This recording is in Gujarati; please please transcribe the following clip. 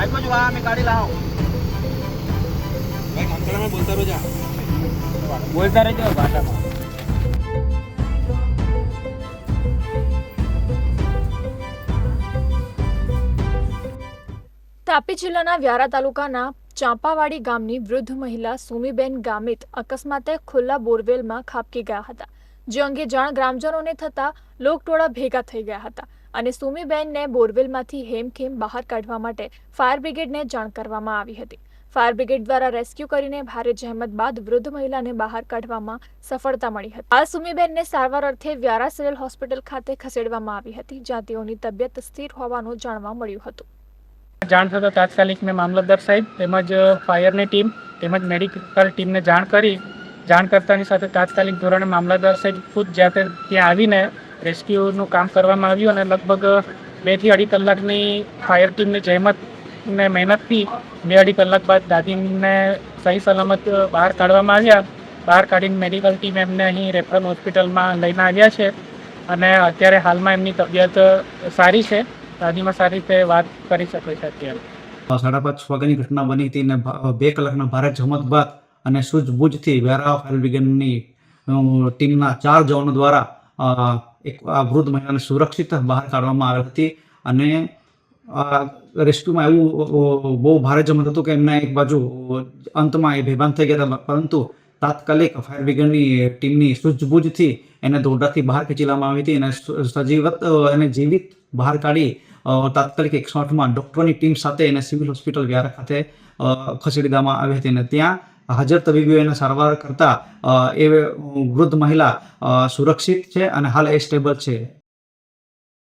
भाई को जो आ मैं गाड़ी लाओ भाई काम करा मैं બોલતા રહેજો ભાષામાં. તાપી જિલ્લાના વ્યારા તાલુકાના ચાંપાવાડી ગામની વૃદ્ધ મહિલા સુમીબેન ગામિત અકસ્માતે ખુલ્લા બોરવેલમાં ખાપકી ગયા હતા જે અંગે જાણ ગ્રામજનોને થતા લોકટોળા ભેગા થઈ ગયા હતા. અને સુમીબેનને બોરવેલમાંથી હેમખેમ બહાર કાઢવા માટે ફાયર બ્રિગેડને જાણ કરવામાં આવી હતી. ફાયર બ્રિગેડ દ્વારા રેસ્ક્યુ કરીને ભારે જહેમત બાદ વૃદ્ધ મહિલાને બહાર કાઢવામાં સફળતા મળી હતી. આ સુમીબેનને સારવાર અર્થે વ્યારા સિવિલ હોસ્પિટલ ખાતે ખસેડવામાં આવી હતી, જ્યાં તેઓની તબિયત સ્થિર હોવાનું જાણવા મળ્યું હતું. જાણ થતાં તાત્કાલિક મેં મામલતદાર સાહેબ તેમજ ફાયરની ટીમ તેમજ મેડિકલ ટીમને જાણ કરી. જાણ કરતાની સાથે તાત્કાલિક ધોરણે મામલતદાર સાહેબ ખુદ જાતે ત્યાં આવીને રેસ્ક્યુનું કામ કરવામાં આવ્યું અને લગભગ બેથી અઢી કલાકની ફાયર ટીમની જહેમત ને મહેનતથી બે અઢી કલાક બાદ દાદીને સહી સલામત બહાર કાઢવામાં આવ્યા. બહાર કાઢીને મેડિકલ ટીમ એમને અહીં રેફરલ હોસ્પિટલમાં લઈને આવ્યા છે અને અત્યારે હાલમાં એમની તબિયત સારી છે. દાદીમાં સારી રીતે વાત કરી શકે છે અત્યારે. સાડા પાંચ વાગ્યાની ઘટના બની હતી અને બે કલાકના ભારે જમત બાદ અને સૂઝબૂઝથી વેરા ફાયર બ્રિગેડની ટીમના ચાર જવાનો દ્વારા એક આ વૃદ્ધ મહિલાને સુરક્ષિત બહાર કાઢવામાં આવી હતી અને રેસ્ક્યુમાં એવું બહુ ભારે જમત હતું કે એમના એક બાજુ અંતમાં એ બેભાન થઈ ગયા હતા, પરંતુ તાત્કાલિક ફાયર બ્રિગેડની ટીમની સૂઝબૂઝથી એને દોરડાથી બહાર ખેંચી લેવામાં આવી હતી. અને સજીવત એને જીવિત બહાર કાઢી તાત્કાલિક એકસો આઠમાં ડૉક્ટરોની ટીમ સાથે એને સિવિલ હોસ્પિટલ વ્યારા ખાતે ખસેડી દેવામાં આવી હતી અને ત્યાં હાજર તબીબીઓ એને સારવાર કરતા એ વૃદ્ધ મહિલા સુરક્ષિત છે અને હાલ એ સ્ટેબલ છે.